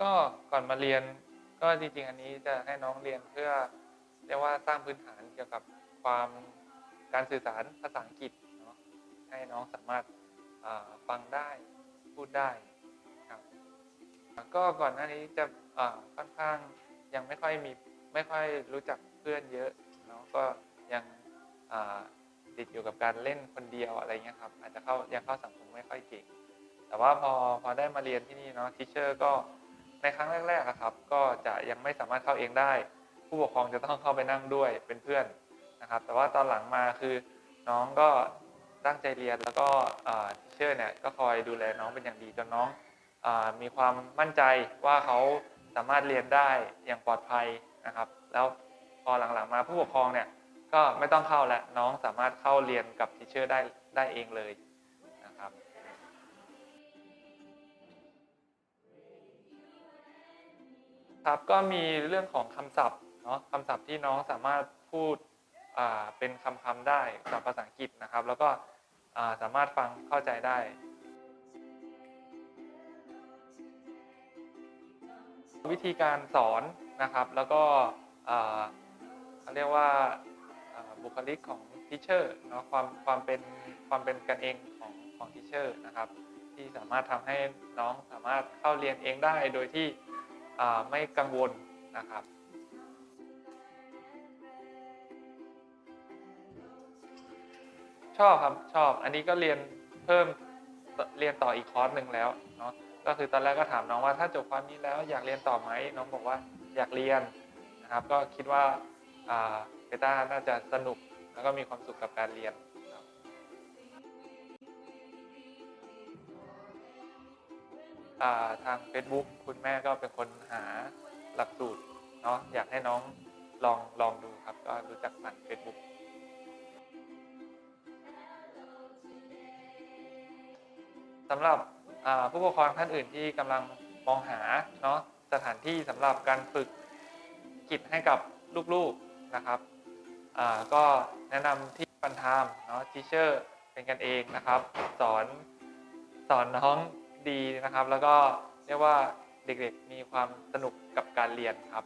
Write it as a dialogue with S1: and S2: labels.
S1: ก็ก่อนมาเรียนก็จริงๆ อันนี้จะให้น้องเรียนเพื่อเรียกว่าสร้างพื้นฐานเกี่ยวกับความการสื่อสารภาษาอังกฤษเนาะให้น้องสามารถฟังได้พูดได้ครับก็ก่อนหน้านี้จะค่อนข้างยังไม่ค่อยมีไม่ค่อยรู้จักเพื่อนเยอะเนาะก็ยังติดอยู่กับการเล่นคนเดียวอะไรเงี้ยครับอาจจะเข้ายังเข้าสังคมไม่ค่อยเก่ง แต่ว่าพอพอได้มาเรียนที่นี่เนาะทิเชอร์ก็ ในครั้งแรกๆครับ ก็จะยังไม่สามารถเข้าเองได้ ผู้ปกครองจะต้องเข้าไปนั่งด้วยเป็นเพื่อนนะครับ แต่ว่าตอนหลังมาคือน้องก็ตั้งใจเรียนแล้วก็ทิเชอร์เนี่ยก็คอยดูแลน้องเป็นอย่างดีจนน้องอมีความมั่นใจว่าเขาสามารถเรียนได้อย่างปลอดภัยนะครับ แล้วพอหลังๆมาผู้ปกครองเนี่ยก็ไม่ต้องเข้าแล้วน้องสามารถเข้าเรียนกับทิเชอร์ได้ได้เองเลยนะครับ ครับก็มีเรื่องของคำศัพท์เนาะคำศัพท์ที่น้องสามารถพูดเป็นคำคำๆได้กับภาษาอังกฤษนะครับ แล้วก็สามารถฟังเข้าใจได้ วิธีการสอนนะครับ แล้วก็เขาเรียกว่าบุคลิกของทิเชอร์เนาะความความเป็นความเป็นกันเองของของทิเชอร์นะครับ ที่สามารถทำให้น้องสามารถเข้าเรียนเองได้โดยที่ ไม่กังวลนะครับชอบครับชอบ อันนี้ก็เรียนเพิ่มเรียนต่ออีกคอร์สหนึ่งแล้วเนาะก็คือตอนแรกก็ถามน้องว่าถ้าจบคอร์สนี้แล้วอยากเรียนต่อไหมน้องบอกว่าอยากเรียนนะครับ ก็คิดว่าอ่าเบต้าน่าจะสนุกแล้วก็มีความสุขกับการเรียน ทาง Facebook คุณแม่ก็เป็นคนหาหลักสูตรเนาะอยากให้น้องลองลองดูครับ ก็รู้จักผ่าน Facebook สำหรับผู้ปกครองท่านอื่นที่กำลังมองหาเนาะสถานที่สำหรับการฝึกกิจให้กับลูกๆนะครับก็แนะนำที่ปันทามเนาะทีเชอร์เป็นกันเองนะครับ สอนสอนน้อง ดีนะครับ แล้วก็เรียกว่าเด็กๆมีความสนุกกับการเรียนครับ